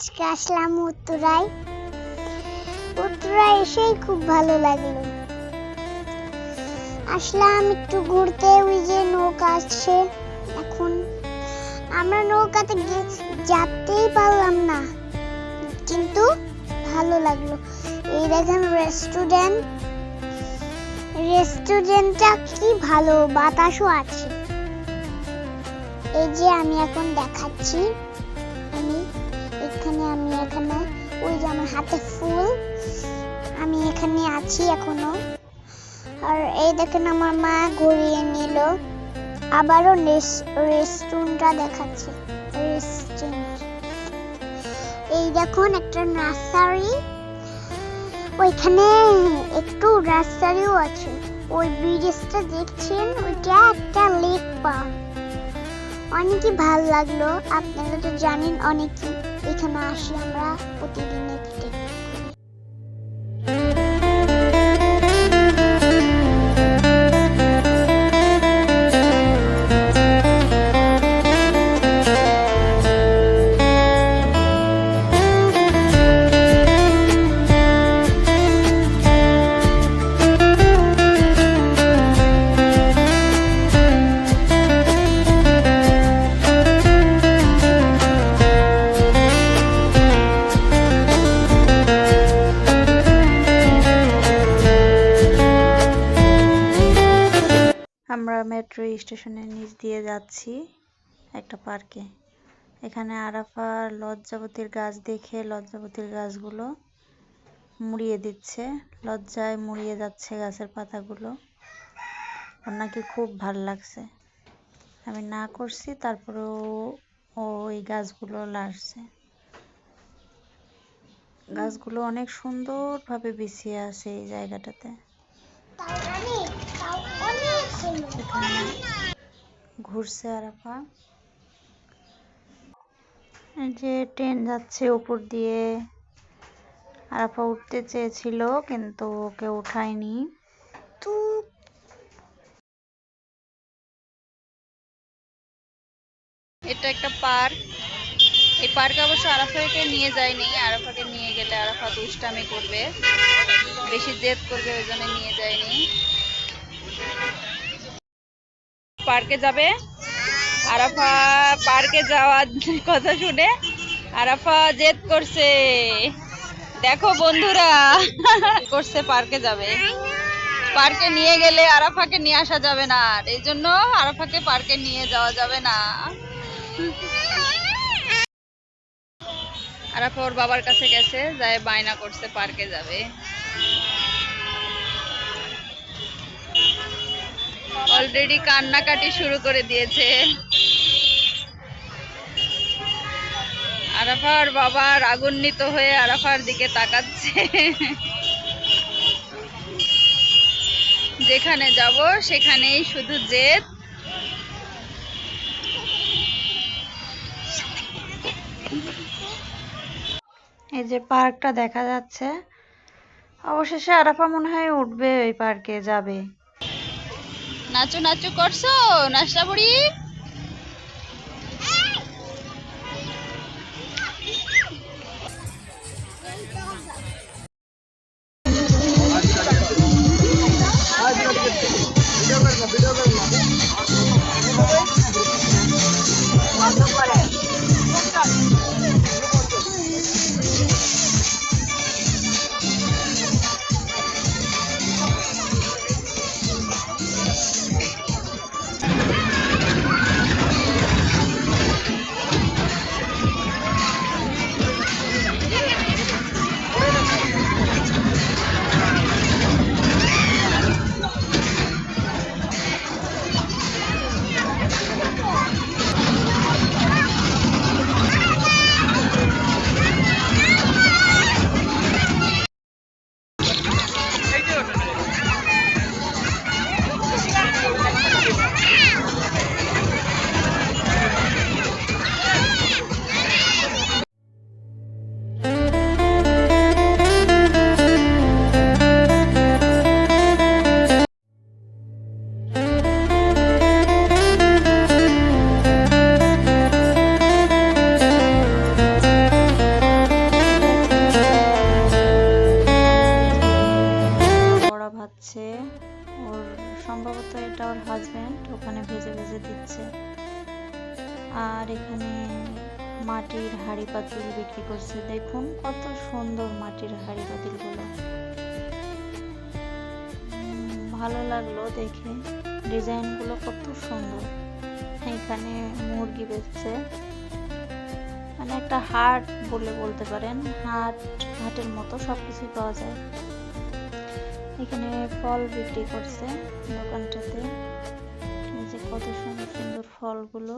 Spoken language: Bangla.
আজকে আসলাম উত্তরায়। উত্তরায় এসেই খুব ভালো লাগল। আসলাম একটু ঘুরতে, ওই যে নৌকা আসছে। এখন আমরা নৌকাতে যাতেই পারলাম না। কিন্তু ভালো লাগল। এই দেখেন রেস্টুরেন্ট রেস্টুরেন্টটা কি ভালো, বাতাসও আছে। এই যে আমি এখন দেখাচ্ছি। হাতে ফুল। আমি এখানে আছি এখনও। আর এই দেখেন আমার মা ঘুরিয়ে নিল। আবারও রেস্টুরেন্টটা দেখাচ্ছে। রেস্টুরেন্ট এই দেখুন একটা নার্সারি। ওইখানে একটু রাস্তারিও আছে। ওই ব্রিজটা দেখছেন? ওইটা একটা লেক পার্ক অনেকই ভালো লাগল। আপনারা তো জানেন অনেকই এখানে আসি আমরা প্রতিদিন আমরা মেট্রো স্টেশনের নিচ দিয়ে যাচ্ছি একটা পার্কে। এখানে আরাফার লজ্জাবতীর গাছ দেখে লজ্জাবতীর গাছগুলো মুড়িয়ে দিচ্ছে। লজ্জায় মুড়িয়ে যাচ্ছে গাছের পাতাগুলো। ওর নাকি খুব ভালো লাগছে। আমি না করছি, তারপরেও ও ওই গাছগুলো লাড়ছে। গাছগুলো অনেক সুন্দরভাবে বিছিয়ে আছে এই জায়গাটাতে তাও অনেক তাও অনেক সুন্দর এখানে ঘুরছে আরাফা। এই যে ট্রেন যাচ্ছে উপর দিয়ে। আরাফা উঠতে চেয়েছিল কিন্তু ওকে উঠায়নি। তু এটা একটা পার্ক। এই পার্কে অবশ্য আরাফাকে নিয়ে যায়নি। আরাফাকে নিয়ে গেলে আরাফা দুষ্টামি করবে। বেশি জেদ করবে ওই জন্য নিয়ে যায়নি। পার্কে যাবে। আরাফা পার্কে যাওয়ার কথা শুনে আরাফা জেদ করছে। দেখো বন্ধুরা করছে পার্কে যাবে। পার্কে নিয়ে গেলে আরাফাকে নিয়ে আসা যাবে না, আর এই জন্য আরাফাকে পার্কে নিয়ে যাওয়া যাবে না। আরাফা ওর বাবার কাছে গেছে, যায় বায়না করছে, পার্কে যাবে। অলরেডি কান্নাকাটি শুরু করে দিয়েছে। আরাফার বাবা রাগান্বিত হয়ে আরাফার দিকে তাকাচ্ছে। যেখানে যাব, সেখানেই শুধু জেদ। এই যে পার্কটা দেখা যাচ্ছে। অবশেষে আরাফা মনে হয় উঠবে ওই পার্কে, যাবে। নাচু নাচু করছ? নাচটা বুড়ি। দিচ্ছে। ওর সম্ভবত এটা ওর হাজব্যান্ড ওখানে ভেজে ভেজে দিচ্ছে। আর এখানে মাটির হাড়ি পাতিল বিক্রি করছে। দেখুন কত সুন্দর মাটির হাড়ি পাতিলগুলো ভালো লাগল দেখে। ডিজাইনগুলো কত সুন্দর। এখানে মুরগি বেচছে। মানে একটা হাট বলে বলতে পারেন। হাট, হাটের মতো সব কিছুই পাওয়া যায়। এখানে ফল বিক্রি করছে দোকানটাতে। এই যে কত সুন্দর সুন্দর ফলগুলো।